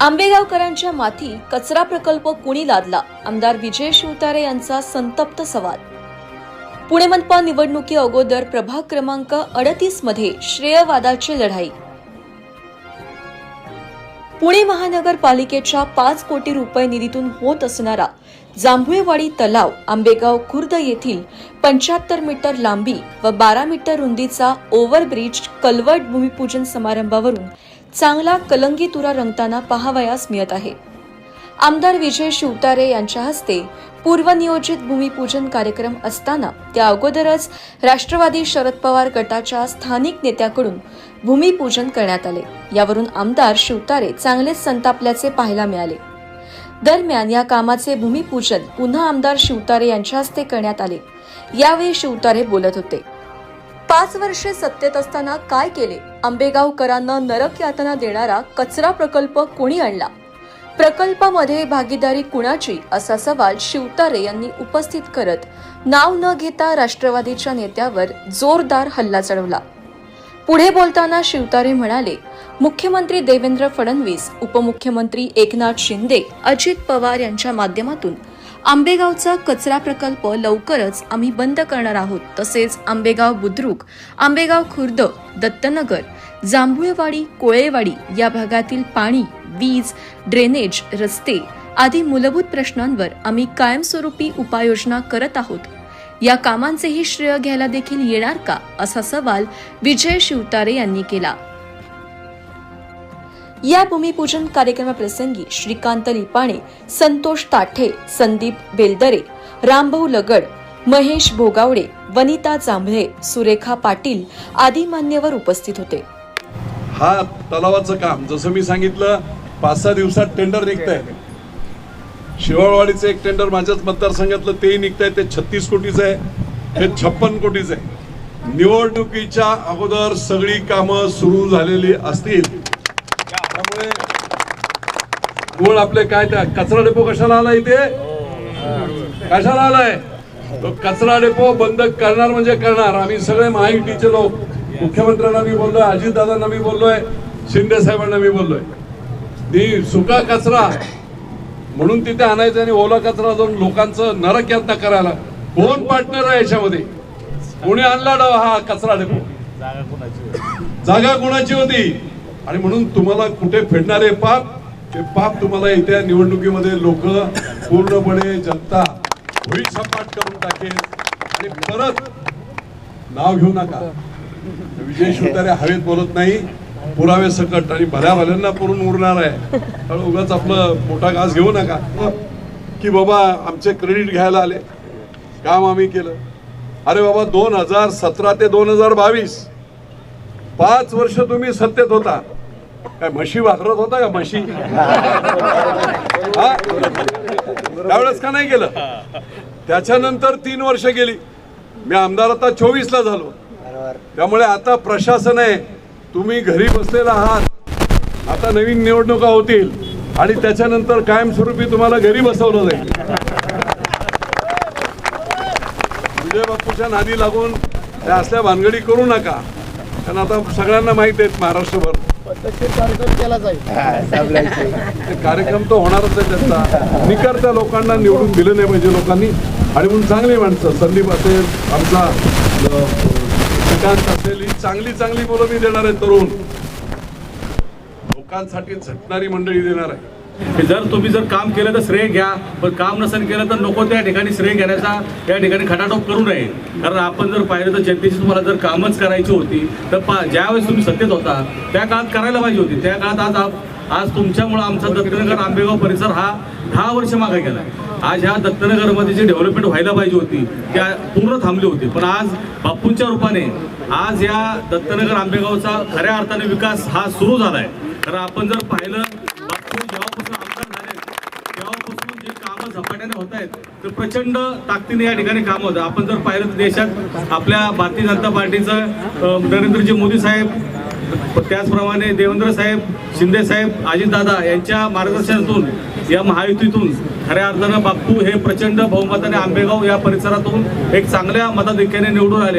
आंबेगावकरांच्या माथी कचरा प्रकल्प कुणी लादला? आमदार विजय शिवतारे यांचा संतप्त सवाल. पुणे मनपा निवडणुकी अगोदर प्रभाग क्रमांक अडतीसमध्ये श्रेयवादाची लढाई. पुणे महानगरपालिकेच्या पाच कोटी रुपये निधीतून होत असणारा जांभुळेवाडी तलाव आंबेगाव खुर्द येथील पंच्याहत्तर मीटर लांबी व बारा मीटर रुंदीचा ओव्हरब्रिज कलवट भूमिपूजन समारंभावरून चांगला कलंगी तुरा रंगताना पाहावयास मिळत आहे. आमदार विजय शिवतारे यांच्या हस्ते पूर्वनियोजित भूमिपूजन कार्यक्रम असताना त्या अगोदरच राष्ट्रवादी शरद पवार गटाच्या स्थानिक नेत्याकडून भूमिपूजन करण्यात आले. यावरून आमदार शिवतारे चांगलेच संतापल्याचे पाहायला मिळाले. दरम्यान या कामाचे भूमिपूजन पुन्हा आमदार शिवतारे यांच्या हस्ते करण्यात आले. यावेळी शिवतारे बोलत होते. पाच वर्षे सत्तेत असताना काय केले? आंबेगावकरांना नरक यातना देणारा कचरा प्रकल्प कोणी आणला? प्रकल्पामध्ये भागीदारी कुणाची? असा सवाल शिवतारे यांनी उपस्थित करत नाव न घेता राष्ट्रवादीच्या नेत्यावर जोरदार हल्ला चढवला. पुढे बोलताना शिवतारे म्हणाले मुख्यमंत्री देवेंद्र फडणवीस उपमुख्यमंत्री एकनाथ शिंदे अजित पवार यांच्या माध्यमातून आंबेगावचा कचरा प्रकल्प लवकरच आम्ही बंद करणार आहोत. तसेच आंबेगाव बुद्रुक आंबेगाव खुर्द दत्तनगर जांभुळवाडी कोळेवाडी या भागातील पाणी वीज ड्रेनेज रस्ते आदी मूलभूत प्रश्नांवर आम्ही कायमस्वरूपी उपाययोजना करत आहोत. या कामांचेही श्रेय घ्यायला देखील येणार का? असा सवाल विजय शिवतारे यांनी केला. या भूमिपूजन कार्यक्रमाप्रसंगी श्रीकांत लिपाणे संतोष ताठे संदीप बेलदरे रामभाऊ लगड महेश भोगावडे वनिता जांभळे सुरेखा पाटील आदी मान्यवर उपस्थित होते. हा तलावाचं काम जसं मी सांगितलं पाच सहा दिवसात टेंडर निघत आहे शिवाळवाडीचं एक टेंडर माझ्याच मतदारसंघातलं तेही आहे ते छत्तीस कोटीचं आहे हे छप्पन कोटीचं आहे. निवडणुकीच्या अगोदर सगळी कामं सुरू झालेली असतील मूळ आपले काय त्या कचरा डेपो कशाला आला इथे? कशाला आलाय? तो कचरा डेपो बंद करणार म्हणजे करणार. आम्ही सगळे महायुतीचे लोक. मुख्यमंत्र्यांना मी बोललोय अजितदादांना मी बोललोय शिंदे साहेबांना मी बोललोय. ती सुका कचरा म्हणून तिथे आणायचं आणि ओला कचरा जाऊन लोकांचं नरक यातना करायला. कोण पार्टनर आहे याच्यामध्ये? कोणी आणला डाव हा कचरा डेपो? जागा कोणाची होती? आणि म्हणून तुम्हाला कुठे फेडणारे पाप? ते पाप तुम्हाला येत्या निवडणुकीमध्ये लोक पूर्णपणे जनता होईल सपाट करून टाकेल. आणि परत नाव घेऊ नका. विजय शिवतारे हवेत बोलत नाही पुरावे सकट आणि भल्या भल्यांना पुरून उरणार आहे. त्यामुळे उगाच आपलं मोठा घास घेऊ नका. की बाबा आमचे क्रेडिट घ्यायला आले. काम आम्ही केलं. अरे बाबा दोन हजार सतरा ते दोन हजार बावीस पाच वर्ष तुम्ही सत्तेत होता. काय म्हशी वापरत होता का म्हशी? हा? त्यावेळेस का नाही केलं? त्याच्यानंतर तीन वर्ष गेली. मी आमदार आता चोवीस ला झालो त्यामुळे आता प्रशासन आहे. तुम्ही घरी बसलेला आहात. आता नवीन निवडणुका होतील. आणि त्याच्यानंतर कायमस्वरूपी तुम्हाला घरी बसवलं जाईल. विजय बापूच्या नादी लागून त्या असल्या भानगडी करू नका. कारण आता सगळ्यांना माहीत आहेत महाराष्ट्रभर. कार्यक्रम केला जाईल कार्यक्रम तर होणारच आहे त्यांचा. निकार त्या लोकांना निवडून दिलं नाही पाहिजे लोकांनी. आणि म्हणून चांगली माणसं संदीप असेल आमचा श्रीकांत असेल ही चांगली चांगली मुलं मी देणार आहे तरुण. लोकांसाठी झटणारी मंडळी देणार आहे. की जर तुम्ही जर काम केलं तर श्रेय घ्या पण काम नसेल केलं तर नको त्या ठिकाणी श्रेय घेण्याचा त्या ठिकाणी खटाटोप करू नये. कारण आपण जर पाहिलं तर जनतेची तुम्हाला जर कामच करायची होती तर पा ज्यावेळेस तुम्ही सत्तेत होता त्या काळात करायला पाहिजे होती. त्या काळात आज आज तुमच्यामुळं आमचा दत्तनगर आंबेगाव परिसर हा दहा वर्ष मागे गेला आज ह्या दत्तनगरमध्ये जी डेव्हलपमेंट व्हायला पाहिजे होती त्या पूर्ण थांबली होती. पण आज बापूंच्या रूपाने आज या दत्तनगर आंबेगावचा खऱ्या अर्थाने विकास हा सुरू झाला आहे कारण आपण जर पाहिलं बापू जेव्हापासून कामं झपाट्याने होत आहेत तर प्रचंड ताकदीने या ठिकाणी काम होतं. आपण जर पाहिलं तर देशात आपल्या भारतीय जनता पार्टीचं नरेंद्रजी मोदी साहेब त्याचप्रमाणे देवेंद्र साहेब शिंदे साहेब अजितदादा यांच्या मार्गदर्शनातून या महायुतीतून खऱ्या अर्थानं बाप्पू हे प्रचंड बहुमताने आंबेगाव या परिसरातून एक चांगल्या मताधिक्याने निवडून आले.